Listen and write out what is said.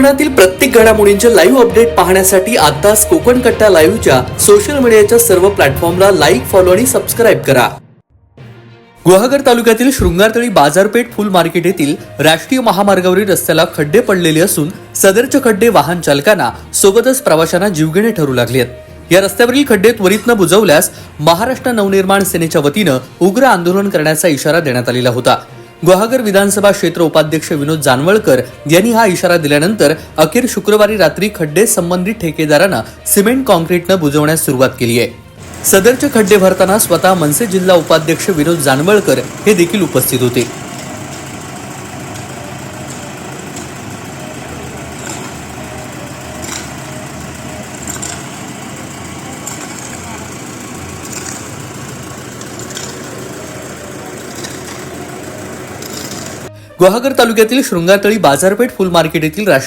कोकणातील प्रत्येक घडामोडींचे लाईव्ह अपडेट पाहण्यासाठी आताच कोकण कट्टा लाईव्हच्या सोशल मीडियाच्या सर्व प्लॅटफॉर्मला लाईक फॉलो आणि सबस्क्राईब करा. गुहागर तालुक्यातील शृंगारतळी बाजारपेठ फुल मार्केट येथील राष्ट्रीय महामार्गावरील रस्त्याला खड्डे पडलेले असून सदरचे खड्डे वाहन चालकांना सोबतच प्रवाशांना जीवघेणे ठरू लागले आहेत. या रस्त्यावरील खड्डे त्वरित न बुजवल्यास महाराष्ट्र नवनिर्माण सेनेच्या वतीनं उग्र आंदोलन करण्याचा इशारा देण्यात आलेला होता. गुहागर विधानसभा क्षेत्र उपाध्यक्ष विनोद जानवळकर यांनी हा इशारा दिल्यानंतर अखेर शुक्रवारी रात्री खड्डे संबंधित ठेकेदारांना सिमेंट कॉन्क्रीटनं बुजवण्यास सुरुवात केली आहे. सदरचे खड्डे भरताना स्वतः मनसे जिल्हा उपाध्यक्ष विनोद जानवळकर हे देखील उपस्थित होते. गुहागर तालुक्यातील शृंगारतळी बाजारपेठ फुल मार्केट येथील राष्ट्रीय